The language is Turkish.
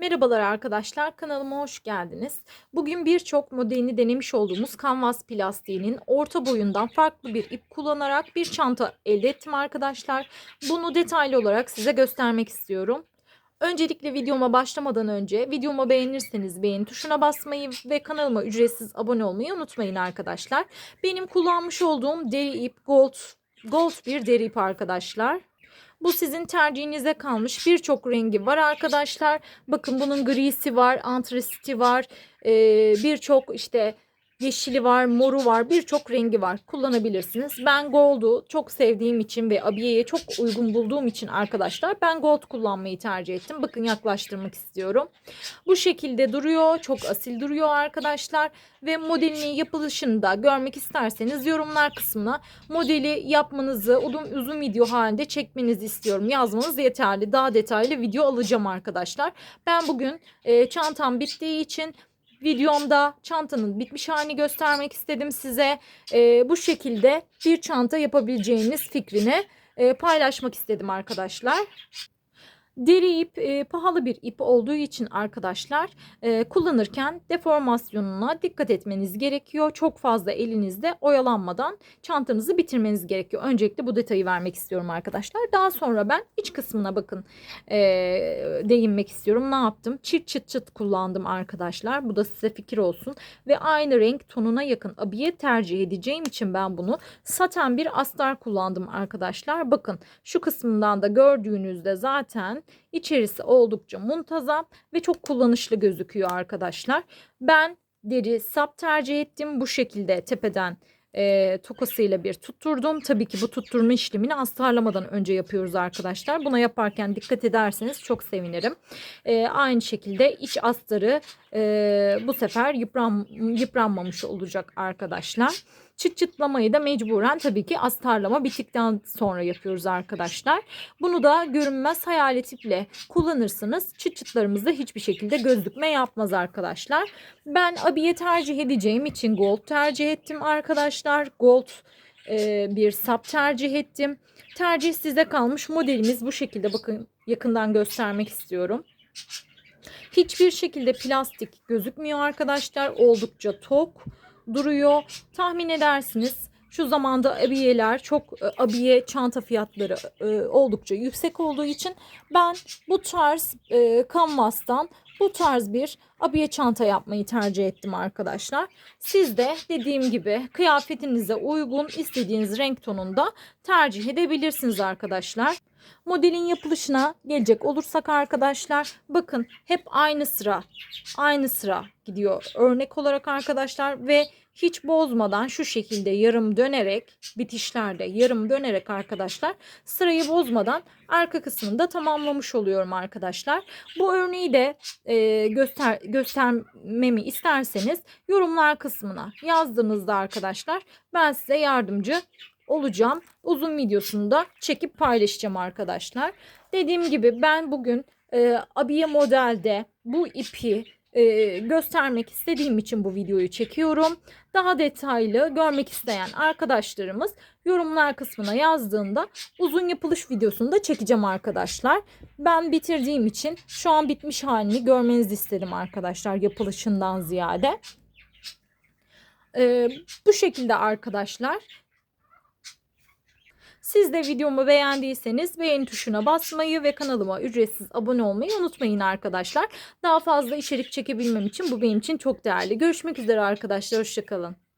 Merhabalar arkadaşlar kanalıma hoş geldiniz. Bugün birçok modelini denemiş olduğumuz kanvas plastiğinin orta boyundan farklı bir ip kullanarak bir çanta elde ettim arkadaşlar. Bunu detaylı olarak size göstermek istiyorum. Öncelikle videoma başlamadan önce videomu beğenirseniz beğen tuşuna basmayı ve kanalıma ücretsiz abone olmayı unutmayın arkadaşlar. Benim kullanmış olduğum deri ip gold gold bir deri ip arkadaşlar. Bu sizin tercihinize kalmış. Birçok rengi var arkadaşlar. Bakın bunun grisi var, antrasiti var. Ee, Birçok işte yeşili var, moru var. Birçok rengi var. Kullanabilirsiniz. Ben gold'u çok sevdiğim için ve abiyeye çok uygun bulduğum için arkadaşlar ben gold kullanmayı tercih ettim. Bakın yaklaştırmak istiyorum. Bu şekilde duruyor. Çok asil duruyor arkadaşlar. Ve modelinin yapılışını da görmek isterseniz yorumlar kısmına modeli yapmanızı uzun, uzun video halinde çekmenizi istiyorum. Yazmanız yeterli. Daha detaylı video alacağım arkadaşlar. Ben bugün e, çantam bittiği için videomda çantanın bitmiş halini göstermek istedim size. E, bu şekilde bir çanta yapabileceğiniz fikrini e, paylaşmak istedim arkadaşlar. Deri ip e, pahalı bir ip olduğu için arkadaşlar e, kullanırken deformasyonuna dikkat etmeniz gerekiyor. Çok fazla elinizde oyalanmadan çantanızı bitirmeniz gerekiyor. Öncelikle bu detayı vermek istiyorum arkadaşlar. Daha sonra ben iç kısmına bakın e, değinmek istiyorum. Ne yaptım? Çıt çıt çıt kullandım arkadaşlar. Bu da size fikir olsun. Ve aynı renk tonuna yakın abiye tercih edeceğim için ben bunu saten bir astar kullandım arkadaşlar. Bakın şu kısmından da gördüğünüzde zaten İçerisi oldukça muntazam ve çok kullanışlı gözüküyor arkadaşlar. Ben deri sap tercih ettim. Bu şekilde tepeden e, tokasıyla bir tutturdum. Tabii ki bu tutturma işlemini astarlamadan önce yapıyoruz arkadaşlar. Buna yaparken dikkat ederseniz çok sevinirim. E, aynı şekilde iç astarı e, bu sefer yıpran, yıpranmamış olacak arkadaşlar. Çıt çıtlamayı da mecburen tabii ki astarlama bittikten sonra yapıyoruz arkadaşlar. Bunu da görünmez hayalet iple kullanırsınız. Çıt çıtlarımızda hiçbir şekilde gözlükme yapmaz arkadaşlar. Ben abiye tercih edeceğim için gold tercih ettim arkadaşlar. Gold e, bir sap tercih ettim. Tercih size kalmış. Modelimiz bu şekilde bakın yakından göstermek istiyorum. Hiçbir şekilde plastik gözükmüyor arkadaşlar. Oldukça tok duruyor. Tahmin edersiniz şu zamanda abiyeler çok e, abiye çanta fiyatları e, oldukça yüksek olduğu için ben bu tarz e, kanvastan bu tarz bir abiye çanta yapmayı tercih ettim arkadaşlar. Siz de dediğim gibi kıyafetinize uygun istediğiniz renk tonunda tercih edebilirsiniz arkadaşlar. Modelin yapılışına gelecek olursak arkadaşlar bakın hep aynı sıra aynı sıra gidiyor örnek olarak arkadaşlar ve hiç bozmadan şu şekilde yarım dönerek bitişlerde yarım dönerek arkadaşlar sırayı bozmadan arka kısmını da tamamlamış oluyorum arkadaşlar. Bu örneği de e, göster göstermemi isterseniz yorumlar kısmına yazdığınızda arkadaşlar ben size yardımcı olacağım. Uzun videosunu da çekip paylaşacağım arkadaşlar. Dediğim gibi ben bugün e, abiye modelde bu ipi e, göstermek istediğim için bu videoyu çekiyorum. Daha detaylı görmek isteyen arkadaşlarımız yorumlar kısmına yazdığında uzun yapılış videosunu da çekeceğim arkadaşlar. Ben bitirdiğim için şu an bitmiş halini görmenizi istedim arkadaşlar yapılışından ziyade. Ee, bu şekilde arkadaşlar. Siz de videomu beğendiyseniz beğeni tuşuna basmayı ve kanalıma ücretsiz abone olmayı unutmayın arkadaşlar. Daha fazla içerik çekebilmem için bu benim için çok değerli. Görüşmek üzere arkadaşlar. Hoşçakalın.